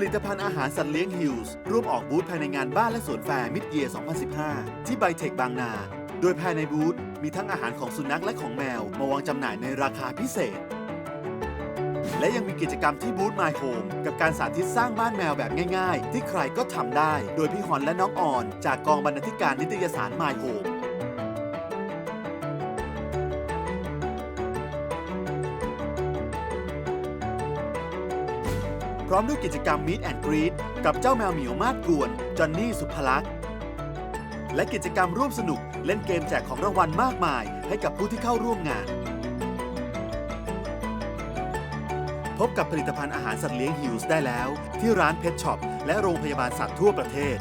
ผลิตภัณฑ์อาหารสัตว์เลี้ยงฮิลส์ร่วมออกบูธภายในงานบ้านและสวนแฟร์มิดเยีย2015 ที่ไบเทคบางนา โดยภายในบูธมีทั้งอาหารของสุนัขและของแมว มาวางจำหน่ายในราคาพิเศษ และยังมีกิจกรรมที่บูธ My Home กับการสาธิตสร้างบ้านแมวแบบง่าย ๆ ที่ใครก็ทำได้ โดยพี่ฮอนและน้องออน จากกองบรรณาธิการนิตยสาร My Home พร้อมด้วยกิจกรรม Meet and Greet กับเจ้าแมวเหมียวมาดกวนจอนนี่สุภลักษณ์และกิจกรรมร่วมสนุกเล่นเกมแจกของรางวัลมากมาย ให้กับผู้ที่เข้าร่วมงาน พบกับผลิตภัณฑ์อาหารสัตว์เลี้ยงฮิวส์ได้แล้ว ที่ร้านเพชช็อปและโรงพยาบาลสัตว์ทั่วประเทศ